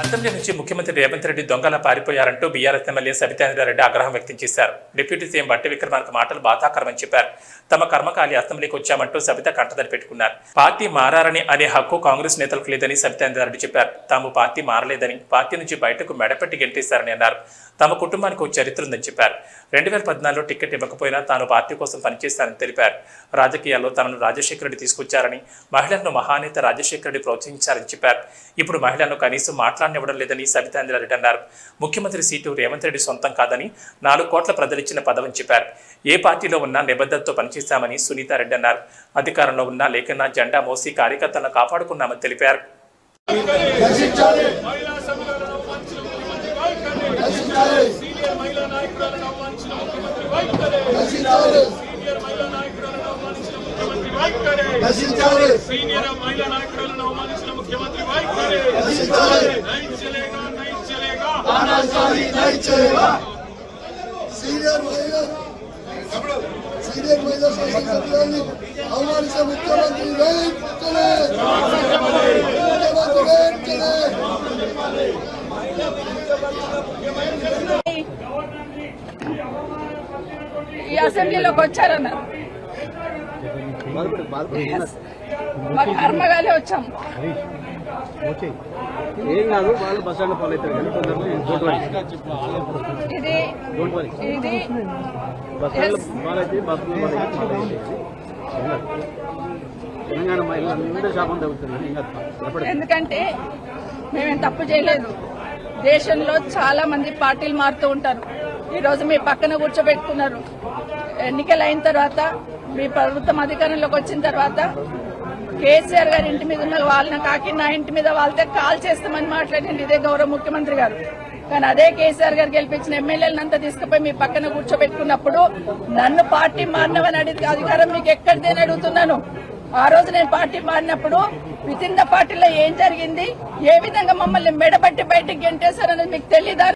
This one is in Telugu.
అసెంబ్లీ నుంచి ముఖ్యమంత్రి రేవంత్ రెడ్డి దొంగలా పారిపోయారంటూ బీఆర్ఎస్ ఎమ్మెల్యే సబితాంద్రారెడ్డి ఆగ్రహం వ్యక్తం చేశారు. డిప్యూటీ సీఎం బట్టి విక్రమార్క మాటలు బాధాకరమని చెప్పారు. తమ కర్మకాలి అసెంబ్లీకి వచ్చామంటూ సబిత కంటదని పెట్టుకున్నారు. పార్టీ మారారని అనే హక్కు కాంగ్రెస్ నేతలకు లేదని సబితాంద్రారెడ్డి చెప్పారు. తాము పార్టీ మారలేదని పార్టీ నుంచి బయటకు మెడపెట్టి గెంటేశారని అన్నారు. తమ కుటుంబానికి ఒక చరిత్ర ఉందని చెప్పారు. రెండు వేల పద్నాలుగులో టికెట్ ఇవ్వకపోయినా తాను పార్టీ కోసం పనిచేస్తానని తెలిపారు. రాజకీయాల్లో తనను రాజశేఖర రెడ్డి తీసుకొచ్చారని మహిళలను మహానేత రాజశేఖర రెడ్డి ప్రోత్సహించారని చెప్పారు. ఇప్పుడు మహిళలను కనీసం మాట్లాడనివ్వడం లేదని సబితాంద్రారెడ్డి అన్నారు. ముఖ్యమంత్రి సీటు రేవంత్ రెడ్డి సొంతం కాదని నాలుగు కోట్ల ప్రజలిచ్చిన పదవని చెప్పారు. ఏ పార్టీలో ఉన్నా నిబద్ధతతో పనిచేశామని సునీతారెడ్డి అన్నారు. అధికారంలో ఉన్నా లేకున్నా జెండా మోసి కార్యకర్తలను కాపాడుకున్నామని తెలిపారు. వైఖరి సీనియర్ మహిళా నాయకురాలను అవమానించిన ముఖ్యమంత్రి వైఖరి సీనియర్ మహిళా నాయకురాలను అవమానించిన ముఖ్యమంత్రి వైఖరి సీనియర్ మహిళా నాయకురాలను అవమానించిన ముఖ్యమంత్రి వైఖరి నై చలేగా నై చలేగా సీనియర్ మహిళా సీనియర్ మహిళా సంస్థ సభ్యురాన్ని అవమానించిన ముఖ్యమంత్రి వెంటనే ముఖ్యమంత్రి వెంటనే ఈ అసెంబ్లీలోకి వచ్చారన్నారు. మా కర్మగానే వచ్చాం ఏం కాదు వాళ్ళు బస్ స్టాండ్ ఫాలో అవుతారు ఇది ఇది బస్ స్టాండ్ ఫాలో అయితే బస్. తెలంగాణ శాపం తగ్గుతున్నారు. ఎందుకంటే మేమేం తప్పు చేయలేదు. దేశంలో చాలా మంది పార్టీలు మారుతూ ఉంటారు. ఈ రోజు మీ పక్కన కూర్చోబెట్టుకున్నారు. ఎన్నికలు అయిన తర్వాత మీ ప్రభుత్వం అధికారంలోకి వచ్చిన తర్వాత కేసీఆర్ గారి ఇంటి మీద ఉన్న వాళ్ళని కాకి నా ఇంటి మీద వాళ్ళతో కాల్ చేస్తామని మాట్లాడింది ఇదే గౌరవ ముఖ్యమంత్రి గారు. కానీ అదే కేసీఆర్ గారు గెలిపించిన ఎమ్మెల్యేలను తీసుకుపోయి మీ పక్కన కూర్చోబెట్టుకున్నప్పుడు నన్ను పార్టీ మారినవని అడిగి అధికారం మీకు ఎక్కడిదేని అడుగుతున్నాను. ఆ రోజు నేను పార్టీ మారినప్పుడు విత్ ఇన్ ద పార్టీలో ఏం జరిగింది? ఏ విధంగా మమ్మల్ని మెడబట్టి బయటికి గెంటేశారనేది మీకు తెలియదా